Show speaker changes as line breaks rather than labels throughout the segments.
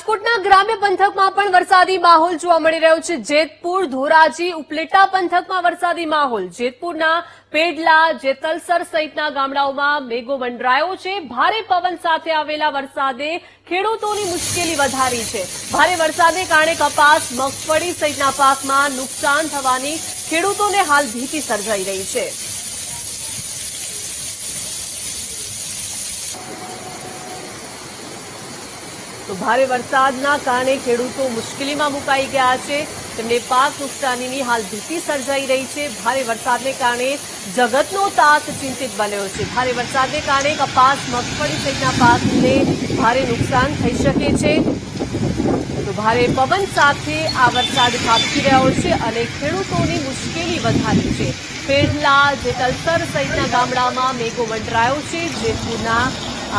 રાજકોટના ગ્રામ્ય પંથકમાં પણ વરસાદી માહોલ જોવા મળી રહ્યો છે. જેતપુર, ધોરાજી, ઉપલેટા પંથકમાં વરસાદી માહોલ. જેતપુરના પેડલા, જેતલસર સહિતના ગામડાઓમાં મેઘો મંડરાયો છે. ભારે પવન સાથે આવેલા વરસાદે ખેડૂતોની મુશ્કેલી વધારી છે. ભારે વરસાદને કારણે કપાસ, મગફળી સહિતના પાકમાં નુકસાન થવાની ખેડૂતોને હાલ ભીતિ સર્જાઈ રહી છે. તો ભારે વરસાદના કારણે ખેડૂતો મુશ્કેલીમાં મુકાઈ ગયા છે. તેમને પાક નુકસાનીની હાલ ભીતિ સર્જાઈ રહી છે. ભારે વરસાદને કારણે જગતનો તાત ચિંતિત બન્યો છે. ભારે વરસાદને કારણે કપાસ, મગફળી સહિતના પાકને ભારે નુકસાન થઈ શકે છે. તો ભારે પવન સાથે આ વરસાદ ખાબકી રહ્યો છે અને ખેડૂતોની મુશ્કેલી વધારી છે. પેરલા જેતલસર સહિતના ગામડામાં મેઘો મંડરાયો છે. જેતપુરના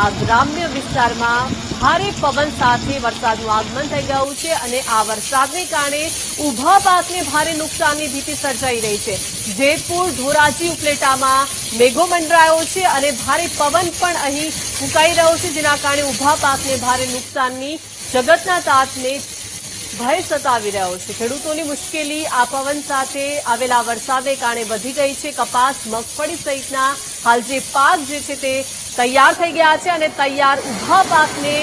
આ ગ્રામ્ય વિસ્તારમાં ભારે પવન સાથે વરસાદનું આગમન થઈ ગયું છે અને આ વરસાદને કારણે ઊભા પાકને ભારે નુકસાનની ભીતિ સર્જાઈ રહી છે. જેતપુર, ધોરાજી ઉપલેટામાં મેઘો મંડરાયો છે અને ભારે પવન પણ અહીં ફૂંકાઈ રહ્યો છે, જેના કારણે ઊભા પાકને ભારે નુકસાનની જગતના તાતને ભય સતાવી રહ્યો છે. ખેડૂતોની મુશ્કેલી, આ પવન સાથે આવેલા વરસાદને કારણે વધી ગઈ છે. કપાસ, મગફળી સહિતના હાલ જે પાક જે છે તે તૈયાર થઈ ગયા છે અને તૈયાર ઊભા પાકને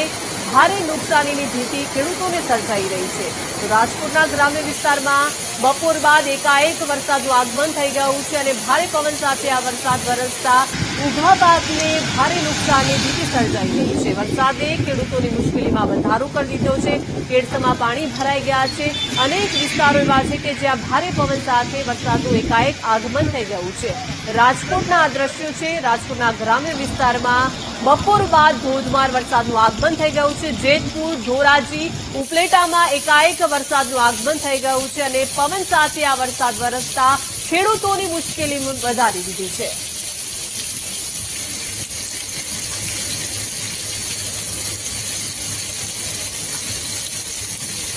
ભારે નુકસાનીની ભીતિ ખેડૂતોને સર્જાઈ રહી છે. તો રાજકોટના ગ્રામ્ય વિસ્તારમાં બપોર બાદ એકાએક વરસાદનું આગમન થઈ ગયું છે અને ભારે પવન સાથે આ વરસાદ વરસતા ઊભા પાકને ભારે નુકસાનની ભીતિ સર્જાઈ રહી છે. વરસાદે ખેડૂતોની મુશ્કેલીમાં વધારો કરી દીધો છે. કેડસમાં પાણી ભરાઈ ગયા છે. અનેક વિસ્તારો એવા છે કે જ્યાં ભારે પવન સાથે વરસાદનું એકાએક આગમન થઈ ગયું છે. રાજકોટના આ દ્રશ્યો છે. રાજકોટના ગ્રામ્ય વિસ્તારમાં બપોર બાદ ધોધમાર વરસાદનું આગમન થઈ ગયું છે. જેતપુર, ધોરાજી, ઉપલેટામાં એકાએક વરસાદનું આગમન થઈ ગયું છે અને પવન સાથે આ વરસાદ વરસતા ખેડૂતોની મુશ્કેલી વધારી દીધી છે.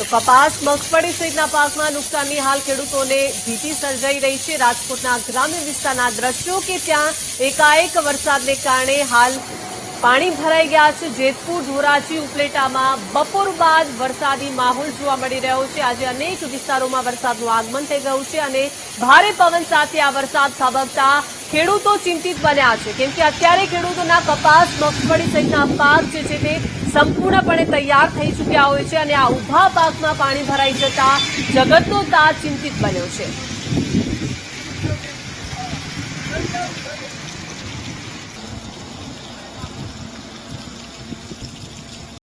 તો કપાસ મગફળી સહિતના પાકમાં નુકસાનની હાલ ખેડૂતોને ભીતિ સર્જાઈ રહી છે. રાજકોટના ગ્રામ્ય વિસ્તારના દ્રશ્યો કે ત્યાં એકાએક વરસાદને કારણે હાલ પાણી ભરાઈ ગયા છે. જેતપુર, ધોરાજી ઉપલેટામાં બપોર બાદ વરસાદી માહોલ જોવા મળી રહ્યો છે. આજે અનેક વિસ્તારોમાં વરસાદનું આગમન થઈ ગયું છે અને ભારે પવન સાથે આ વરસાદ ખાબકતા ખેડૂતો ચિંતિત બન્યા છે. કેમ કે અત્યારે ખેડૂતોના કપાસ, મગફળી સહિતના પાક જે છે તે સંપૂર્ણપણે તૈયાર થઈ ચૂક્યા હોય છે અને આ ઊભા પાકમાં પાણી ભરાઈ જતા જગતનો તાર ચિંતિત બન્યો છે.